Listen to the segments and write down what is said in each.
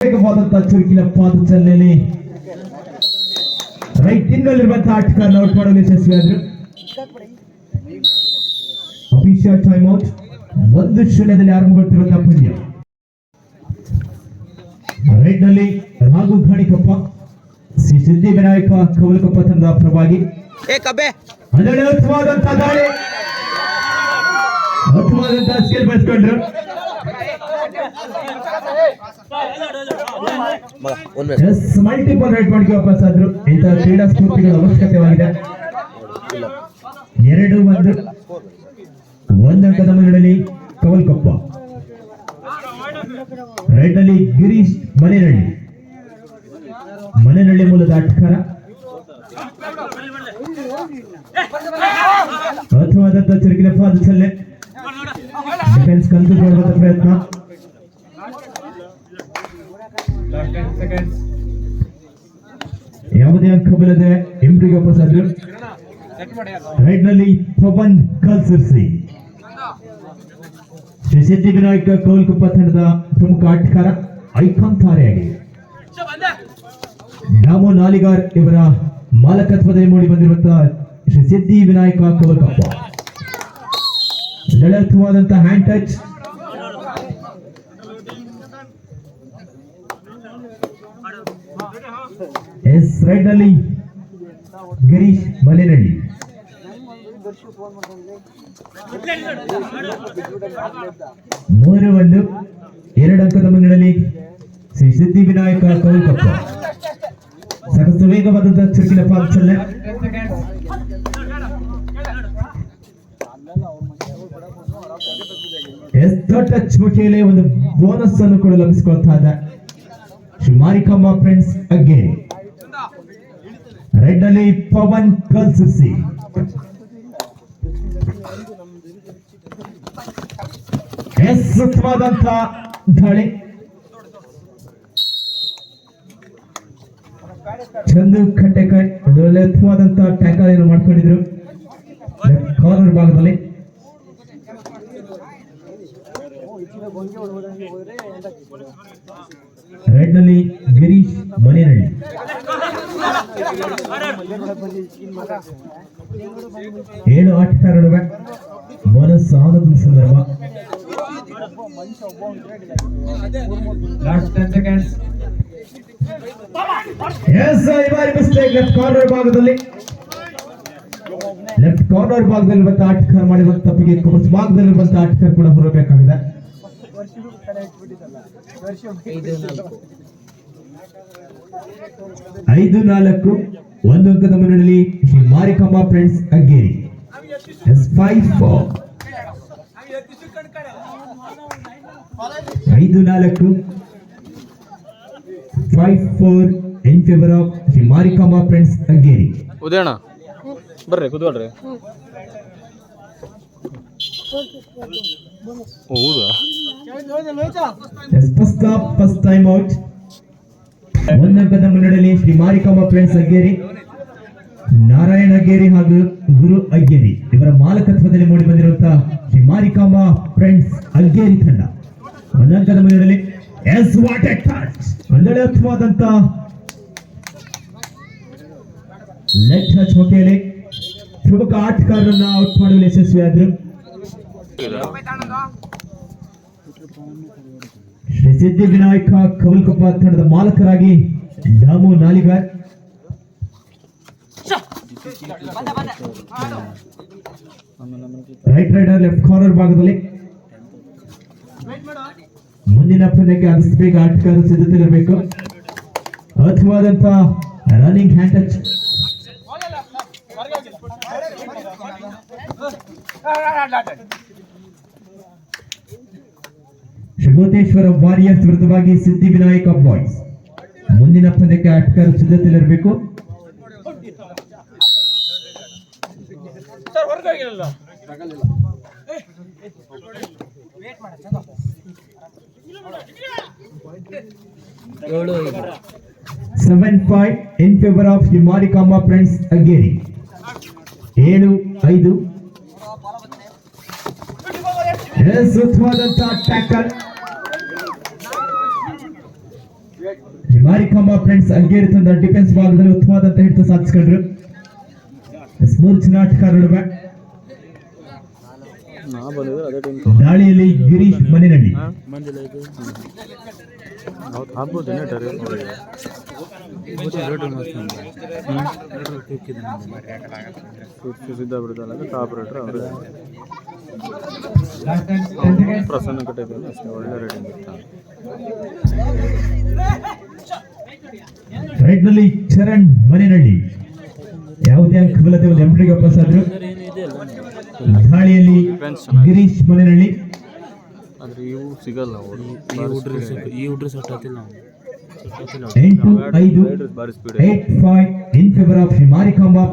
ವೇಗವಾದಂತಹ ಚುರುಕಿನ ಪಾದಚಲನೆಯಲ್ಲಿ right ಇನ್ನಲ್ಲಿರುವಂತಹ ಆಟಗಾರನ out ಮಾಡಲು ಯಶಸ್ವಿಯಾದ್ರು official time out ಒಂದು ಶೂನ್ಯದಲ್ಲಿ ಆರಂಭಗೊಳ್ತಿರುವಂತಹ ಪಂದ್ಯ ರೈಟ್ನಲ್ಲಿ ರಾಘು ಘಾಣಿಕಪ್ಪ ಶ್ರೀ ಸಿದ್ಧಿವಿನಾಯಕ ಕೌಲಕಪ್ಪ ತಂಡದ ಪರವಾಗಿ ಏ ಕಬ್ಬೆ ಅದರಲ್ಲಿ ಅದ್ಭುತವಾದಂತಹ ದಾಳಿ ಅದ್ಭುತವಾದಂತಹ ಸ್ಕಿಲ್ ಬೆಳೆಸ್ಕೊಂಡ್ರು ಮಲ್ಟಿಪಲ್ ರೈಟ್ ಮಾಡಿಕೆ ವಾಪಸ್ ಆದ್ರು ಇಂತಹ ಕ್ರೀಡಾ ಸ್ಫೂರ್ತಿಗಳ ಅವಶ್ಯಕತೆವಾಗಿದೆ ಎರಡು ಒಂದು ಒಂದು ಅಂಕದ ಮುನ್ನಡೆಯಲ್ಲಿ ಕವಲ್ ಕೊಪ್ಪ ರೈಟ್ ಅಲ್ಲಿ ಗಿರೀಶ್ ಮನೆನಳ್ಳಿ ಮನೆನಳ್ಳಿ ಮೂಲದ ಆಟಗಾರ ಅರ್ಥವಾದಂತಹ ಚುರುಕಿನ ಪಾದಚಲನೆ ಡಿಫೆನ್ಸ್ ಕಂದು ಪ್ರಯತ್ನ ಯಾವುದೇ ಅಂಕ ಬಲ್ಲದೆ ಎಂಬ್ರಿಗೆ ಪ್ರಸಾದ್ ರೈಟ್ನಲ್ಲಿ ಪವನ್ ಕಲ್ಸಿರ್ಸಿ. ಶ್ರೀ ವಿನಾಯಕ ಕೋಲ್ಕುಪ್ಪ ತಂಡದ ಪ್ರಮುಖ ಆಟಗಾರ ಐಕಾನ್ ತಾರೆಯಾಗಿ. ದಾಮೋ ನಾಲಿಗಾರ್ ಇವರ ಮಾಲಕತ್ವದಲ್ಲಿ ಮೂಡಿ ಬಂದಿರುವಂತಹ ಶ್ರೀ ವಿನಾಯಕ ಕೌಲ್ಕಪ್ಪ ಲಳಿತವಾದಂತಹ ಹ್ಯಾಂಡ್ ಟಚ್ ಎಸ್ ರೈಟ್ ಅಲ್ಲಿ ಗಿರೀಶ್ ಮಲೆನಳ್ಳಿ. ಮೂರು ಒಂದು, ಎರಡು ಅಂಕದ ಮುನ್ನಡೆಯಲ್ಲಿ ಶ್ರೀ ಸಿದ್ದಿ ವಿನಾಯಕ ಕೌಲ್ಕಪ್ಪ ಸಾಕಷ್ಟು ವೇಗವಾದಂತಹ ಚುರುಕಿನ ಪಾಲ್ಸಲ್ಲ ಎಸ್ ದೊಡ್ಡ ಮುಖಿಯಲ್ಲಿ ಒಂದು ಬೋನಸ್ ಅನ್ನು ಕೂಡ ಲಭಿಸಿಕೊಳ್ತಾ ಇದೆ. ಶ್ರೀ ಮಾರಿಕಮ್ಮ ಫ್ರೆಂಡ್ಸ್ ಅಗೇನ್ ರೆಡ್ ಅಲ್ಲಿ ಪವನ್ ಕಲ್ಸಿಸಿ ಸುತ್ತವಾದಂತ ದಾಳಿ ಚಂದು ಒಂದು ಒಳ್ಳೆ ಎತ್ತರವಾದಂತ ಟ್ಯಾಕಲ್ ಏನು ಮಾಡ್ಕೊಂಡಿದ್ರು? ಕಾರ್ನರ್ ಭಾಗದಲ್ಲಿ. ರೈಟ್ನಲ್ಲಿ ಗಿರೀಶ್ ಮನೇರಳ್ಳಿ ಏಳು ಆಟಗಾರ ನಡುವೆ ಬೋನಸ್ ಆನಂದ ಸಂದರ್ಭ ಟೆನ್ ಎಸ್ ಲೆಫ್ಟ್ ಕಾರ್ನರ್ ಭಾಗದಲ್ಲಿ. ಲೆಫ್ಟ್ ಕಾರ್ನರ್ ಮಾಡಿರುವಂತ ತಪ್ಪಿಗೆ ಕ್ರಾಸ್ ಭಾಗದಲ್ಲಿರುವಂತಹ ಆಟಗಾರ ಕೂಡ ಹೊರಬೇಕಾಗಿದೆ. ಐದು ನಾಲ್ಕು. ಒಂದು ಅಂಕದ ಮುನ್ನಡೆಯಲ್ಲಿ Shri Marikamma friends Aggeri yes five four ಐದು ನಾಲ್ಕು. Five four in favour of Shri Marikamma friends Aggeri ಉದಯಣ ಬರ್ರಿ ಎಸ್ ಟೈಮ್ ಔಟ್ ಒಂದು ಅಂಕದ ಮುನ್ನಡೆಯಲ್ಲಿ ಶ್ರೀ ಮಾರಿಕಮ್ಮ ಫ್ರೆಂಡ್ಸ್ ಅಗ್ಗೇರಿ ನಾರಾಯಣ ಅಗ್ಗೇರಿ ಹಾಗೂ ಗುರು ಅಗ್ಗೇರಿ ಇವರ ಮಾಲಕತ್ವದಲ್ಲಿ ಮೂಡಿ ಬಂದಿರುವಂತಹ ಶ್ರೀ ಮಾರಿಕಾಂಬ ಫ್ರೆಂಡ್ಸ್ ಅಗ್ಗೇರಿ ತಂಡ. ಒಂದಂಕದ ಮುನ್ನಡೆಯಲ್ಲಿ ಎಸ್ ವಾಟ್ ಎ ಟಚ್ ಅರ್ಥವಾದಂತ ಲೆಗ್ ಟಚ್ ಪ್ರಮುಖ ಆಟಗಾರರನ್ನ ಔಟ್ ಮಾಡಲು ಯಶಸ್ವಿಯಾದ್ರು. ಶ್ರೀ ಸಿದ್ಧಿ ವಿನಾಯಕ ಕವಲ್ಕೊಪ್ಪ ತಂಡದ ಮಾಲಕರಾಗಿ Damu Naligar right raider left corner ಭಾಗದಲ್ಲಿ ಮುಂದಿನ ಪಂದ್ಯಕ್ಕೆ ಆದಷ್ಟು ಬೇಗ ಸಿದ್ಧತೆ ಇರಬೇಕು ಅರ್ಥವಾದಂತ running hand touch Shubhoteshwara warriors ವಿರುದ್ಧವಾಗಿ ಸಿದ್ಧಿ ವಿನಾಯಕ ಬಾಯ್ಸ್. ಮುಂದಿನ ಪಂದ್ಯಕ್ಕೆ ಆಟಗಾರರು ಸಿದ್ಧತೆಯಲ್ಲಿರಬೇಕು seven five in favour of the Marikamba friends Aggeri ಏಳು ಐದು. ಸುತ್ತವಾದಂತಹ ಟ್ಯಾಕಲ್ ಶ್ರೀ ಮಾರಿಕಾಂಬ ಫ್ರೆಂಡ್ಸ್ ಅಂಗೇರಿ ತಂದ ಡಿಫೆನ್ಸ್ ಭಾಗದಲ್ಲಿ ಉತ್ತಮವಾದಂತ ಹಿಡಿತ ಸಾಧಿಸಿಕೊಂಡ್ರು. ಎಸ್ ನಾಟಕ ನಡುವೆ. ದಾಳಿಯಲ್ಲಿ ಗಿರೀಶ್ ಮನೆನಳ್ಳಿ ಪ್ರಸನ್ನ ಕಟ್ಟಿದ್ದೆ ಅಷ್ಟೇ ಒಳ್ಳೆ ರೇಟಿಂಗ್ ಇತ್ತು. ರೈಟ್ನಲ್ಲಿ ಚರಣ್ ಮನೆನಳ್ಳಿ. ಯಾವುದೇ ಅಂಕಬಲತೆ ಒಂದು ಎಂಟ್ರಿಗೆ ವಾಪಸ್ ಆದ್ರು ದಾಳಿಯಲ್ಲಿ ಗಿರೀಶ್ ಮನೆನಹಳ್ಳಿ ಆದರೆ ಇವು ಸಿಗಲ್ಲ ಈ ಹುಡ್ರು ಸೆಟ್ ಆತಿಲ್ಲ ಎಂಟು ಐದು ಭಾರಿ eight five in favour of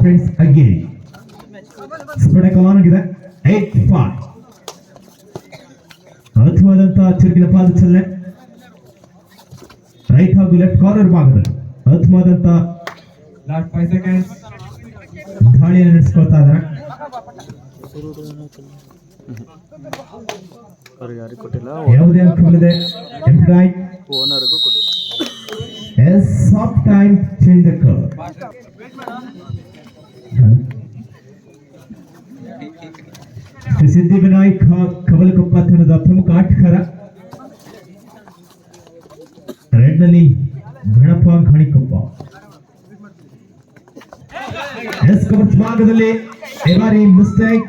friends eight five ಅದ್ಭುತವಾದಂತಹ ಚುರುಕಿನ ಪಾದಚಲನೆ. ರೈಟ್ ಹಾಗೂ ಲೆಫ್ಟ್ ಕಾರ್ನರ್ ಭಾಗದಲ್ಲಿ. ಅದ್ಭುತವಾದಂತ ಲಾಸ್ಟ್ ಫೈವ್ ಸೆಕೆಂಡ್ಸ್ ದಾಳಿಯನ್ನು ನಡೆಸ್ಕೊಳ್ತಾ ಇದ್ದಾರೆ. ಯಾವುದೇ ಅಂಕವಿಲ್ಲದೆ ಓನರ್ಗೂ ಕೊಟ್ಟಿಲ್ಲ. Yes soft time change the ತಂಡದ ಪ್ರಮುಖ ಆಟಗಾರ ರೆಡ್ನಲ್ಲಿ ಗಣಪ ಗಾಣಿಕೊಪ್ಪ ಎಸ್ ಕವರ್ಸ್ ಭಾಗದಲ್ಲಿ ಈ ಬಾರಿ ಮಿಸ್ಟೇಕ್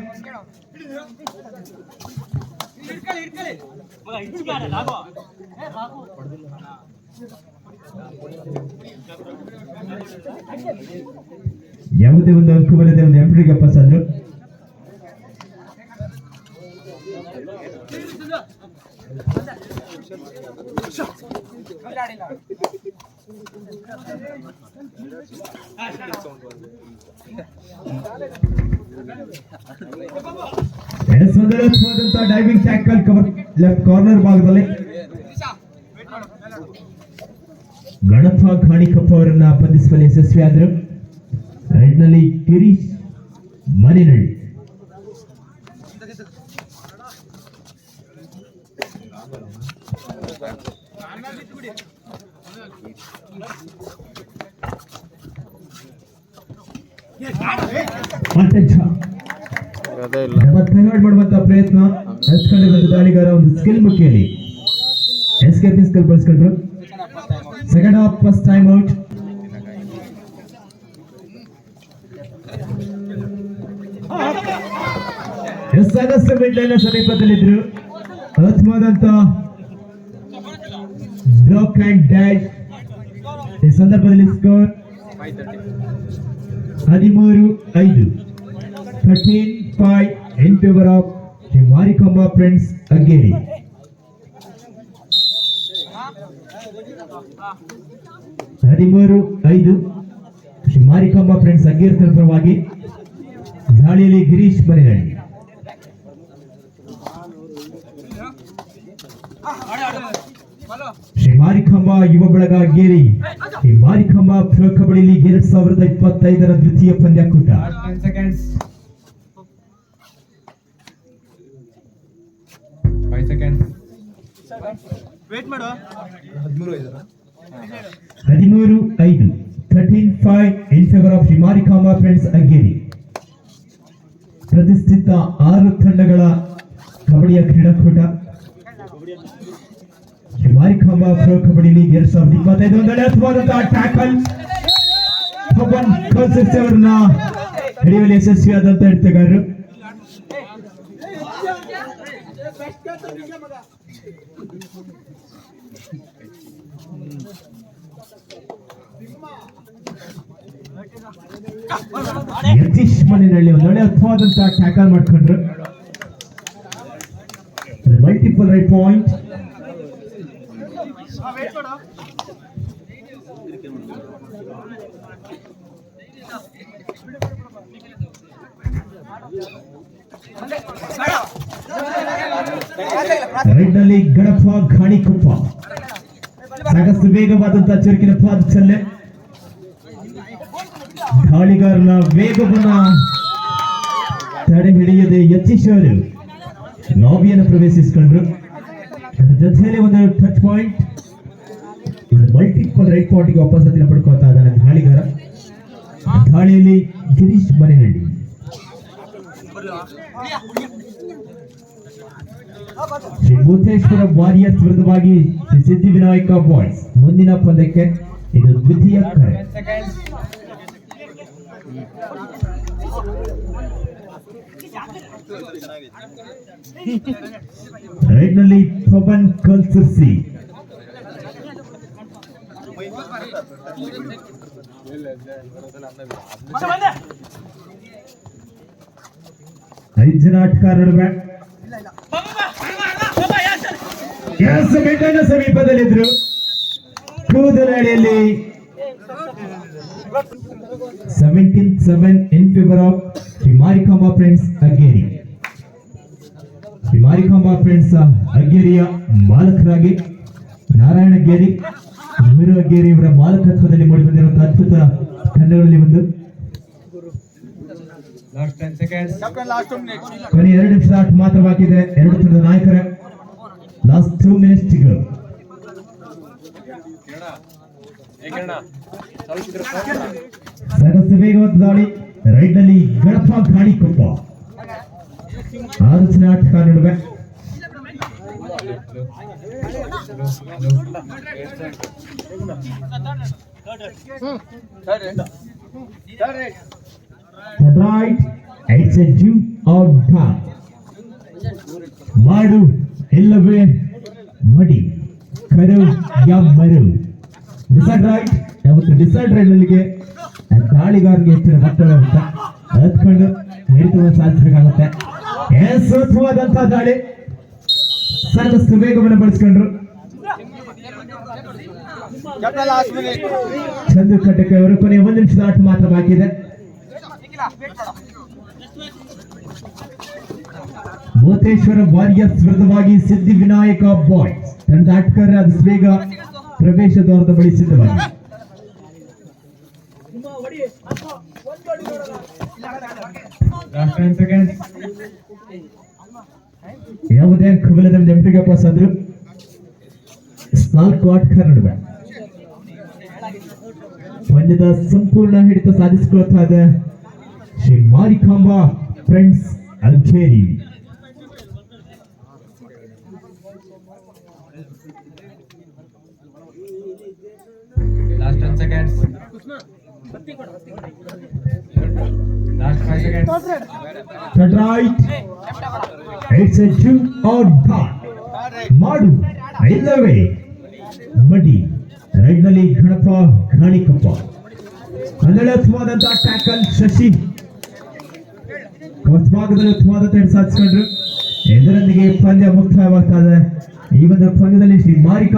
ಯಾವುದೇ ಒಂದು ಅಂಕವಿಲ್ಲದೆ ಒಂದು ಎಂಟ್ರಿಗೆ ವಾಪಸ್ ಆದ್ರು ಎಸ್ ಸುಂದರವಾದಂತಹ diving tackle cover left corner ಭಾಗದಲ್ಲಿ ಗಣಪ ಘಾಣಿಕಪ್ಪ ಅವರನ್ನ ಬಂಧಿಸುವಲ್ಲಿ ಯಶಸ್ವಿಯಾದರು ರೈಟ್ನಲ್ಲಿ ಗಿರೀಶ್ ಮನೆನಳ್ಳಿ ಮತ್ತೆ ತಯಾರು ಮಾಡುವಂತ ಪ್ರಯತ್ನ ಹಚ್ಕೊಂಡು ಬಂದ ದಾಳಿಗಾರ ಒಂದು ಸ್ಕಿಲ್ ಮುಖ್ಯಲ್ಲಿ escape skill ಬಳಸ್ಕೊಂಡ್ರು. Second half first time out yes August midline ಸಮೀಪದಲ್ಲಿದ್ರು. ಅತ್ಮಾದಂತ ಬ್ಲಾಕ್ ಅಂಡ್ ಡ್ಯಾಶ್ ಈ ಸಂದರ್ಭದಲ್ಲಿ ಸ್ಕೋರ್ ಹದಿಮೂರು, ಐದು. Thirteen five in favour of Shri Marikamba friends Aggeri ಹದಿಮೂರು, ಐದು. ಶ್ರೀ ಮಾರಿಕಮ್ಮ ಫ್ರೆಂಡ್ಸ್ ಅಗ್ಗೇರಿ ಪರವಾಗಿ ದಾಳಿಯಲ್ಲಿ ಗಿರೀಶ್ ಬರಿಗಳ್ಳಿ ಶ್ರೀ ಮಾರಿಕಂಬ ಯುವ ಬಳಗ ಅಗ್ಗೇರಿ ಶ್ರೀ ಮಾರಿಕಂಬ ಪ್ರೊ ಕಬಡ್ಡಿ ಲೀಗ್ ಎರಡ್ ಸಾವಿರದ ಇಪ್ಪತ್ತೈದರ ದ್ವಿತೀಯ ಪಂದ್ಯಕೂಟ. ಹದಿಮೂರು ಐದು thirteen five in favour of Shri Marikamba friends Aggeri ಪ್ರತಿಷ್ಠಿತ ಆರು ತಂಡಗಳ ಕಬಡ್ಡಿಯ ಕ್ರೀಡಾಕೂಟ. ಶ್ರೀ ಮಾರಿಕಾಂಬ ಪ್ರೊ ಕಬಡ್ಡಿ ಲೀಗ್ ಎರಡ್ ಸಾವಿರದ ಇಪ್ಪತ್ತೈದು ಒಂದೆಡೆ ಅದ್ಭುತವಾದಂತಹ ಟ್ಯಾಕಲ್. ಪವನ್ ಕಲ್ಸಸ್ ಅವರನ್ನ ಹಿಡಿಯುವಲ್ಲಿ ಯಶಸ್ವಿಯಾದಂತ ಹಿಡಿತಗಾರರು ಯತೀಶ್ ಮನೆಯಲ್ಲಿ ಒಂದೊಳ್ಳೆ ಅದ್ಭುತವಾದಂತಹ ಟ್ಯಾಕಲ್ ಮಾಡ್ಕೊಂಡ್ರು. ಮಲ್ಟಿಪಲ್ ರೈಟ್ ಪಾಯಿಂಟ್ ರೈಟ್ನಲ್ಲಿ ಗಣಪ ಘಾಣಿಕೊಪ್ಪ ಸಾಕಷ್ಟು ವೇಗವಾದಂತಹ ಚುರುಕಿನ ಪಾದಚಲನೆ ದಾಳಿಗಾರನ ವೇಗವನ್ನ ತಡೆ ಹಿಡಿಯದೆ ಯತ್ನಿಸಿದರು ಲಾಬಿಯನ್ನು ಪ್ರವೇಶಿಸಿಕೊಂಡ್ರು. ಜೊತೆಯಲ್ಲಿ ಒಂದು touch point multiple right ಪಾಯಿಂಟ್ಗೆ ವಾಪಸ್ ಹತ್ತಿರ ಪಡ್ಕೊಳ್ತಾ ಇದ್ದಾನೆ ದಾಳಿಗಾರ ದಾಳಿಯಲ್ಲಿ ಗಿರೀಶ್ ಶ್ರೀ ಭೂತೇಶ್ವರ ವಾರಿಯರ್ಸ್ ವಿರುದ್ಧವಾಗಿ ಶ್ರೀ ಸಿದ್ಧಿವಿನಾಯಕ ಬಾಯ್ಸ್ ಮುಂದಿನ ಪಂದ್ಯಕ್ಕೆ ಇದು ದ್ವಿತೀಯ ಕರೆ. ರೈಟ್ನಲ್ಲಿ ರೈಟ್ನಲ್ಲಿ ಪವನ್ ಐದು ಜನ ಆಟಗಾರ ನಡುವೆ ಎಸ್ ಮೆಂಟನ ಸಮೀಪದಲ್ಲಿದ್ರು ಕೂದಲಡಿಯಲ್ಲಿ seventeen seven in favour of Shri Marikamba friends Aggeri Shri Marikamba friends ಅಗೇರಿಯ ಮಾಲಕರಾಗಿ ನಾರಾಯಣ ಗೇರಿ ಅವರ ಮಾಲಕತ್ವದಲ್ಲಿ ಮೂಡಿಬಂದಿರುವಂತಹ ಅದ್ಭುತ ತಂಡಗಳಲ್ಲಿ ಒಂದು. Last 10 seconds. ಕೊನೆ ಎರಡು ನಿಮಿಷ ಆಟ ಮಾತ್ರ ಬಾಕಿದೆ ಎರಡು ತಂಡದ ನಾಯಕರ ಲಾಸ್ಟ್ ಟೂ ಮಿನಿಟ್ಸ್ ಗೋ ಸರಸ ವೇಗವಾದ ದಾಳಿ. ರೈಟ್ನಲ್ಲಿ ಗಣಪ ಗಾಳಿ ಕೊಪ್ಪ. ಆರು ಜನ ಆಟಗಾರ ನಡುವೆ. Right it's a gym out done ಮಾಡು ಇಲ್ಲವೇ ಮಡಿ ಕರು ಯಾ ಮರು ಡಿಸೈಡ್ ರೈಟ್ ಯಾವತ್ತು ಡಿಸೈಡ್ ರೈಟ್ ನಲ್ಲಿಗೆ ದಾಳಿಗಾರರಿಗೆ ಹೆಚ್ಚಿನ ಒತ್ತಡ ಅಂತ ಹತ್ಕೊಂಡು ಹಿಡಿತವನ್ನು ಸಾಧಿಸಬೇಕಾಗುತ್ತೆ ಸೂಕ್ಷ್ಮವಾದಂತಹ ದಾಳಿ. ಸಾಕಷ್ಟು ವೇಗವನ್ನು ಬಳಸ್ಕೊಂಡ್ರು. ಚಂದು ಕಟ್ಟಕ್ಕೆ ಅವರು ಕೊನೆಯ ಒಂದು ನಿಮಿಷದ ಆಟ ಮಾತ್ರ ಬಾಕಿ ಇದೆ. ಭೂತೇಶ್ವರ ವಾರಿಯರ್ಸ್ ವಿರುದ್ಧವಾಗಿ ಸಿದ್ಧಿ ವಿನಾಯಕ ಬಾಯ್. ತಂಡದ ಆಟಗಾರ ಅದು ಬೇಗ ಪ್ರವೇಶ ದ್ವಾರದ ಬಳಿ ಸಿದ್ಧವಾಗಿ Last 10 seconds. ಯಾವುದೇ ಅಂಕವಿಲ್ಲದ ನೆಂಪಿಗೆ ಪಾಸ್ ಆದ್ರು ನಾಲ್ಕು ಆಟಗಾರ ನಡುವೆ ಪಂದ್ಯದ ಸಂಪೂರ್ಣ ಹಿಡಿತ ಸಾಧಿಸಿಕೊಳ್ತಾ ಇದೆ ಶ್ರೀ ಮಾರಿಕಾಂಬಾ ಫ್ರೆಂಡ್ಸ್ ಅಲ್ಖೇರಿ Last 10 seconds. Last 5 seconds. Third right. It's a jump or dot. ಮಾಡು ಇಲ್ಲವೇ ಮಡಿ ರೈಟ್ನಲ್ಲಿ ಗಣಪ ಘಾಣಿಕಪ್ಪ ಕನ್ನಡ ಉತ್ತಮವಾದಂತಹ ಟ್ಯಾಕಲ್ ಶಶಿ ಹೊಸಭಾಗದಲ್ಲಿ ಉತ್ತಮವಾದಂತ ಸಾಧಿಸಿಕೊಂಡ್ರು ಇದರೊಂದಿಗೆ ಪಂದ್ಯ ಮುಕ್ತಾಯವಾಗ್ತಾ ಇದೆ ಈ ಒಂದು ಪಂದ್ಯದಲ್ಲಿ ಶ್ರೀ ಮಾರಿಕ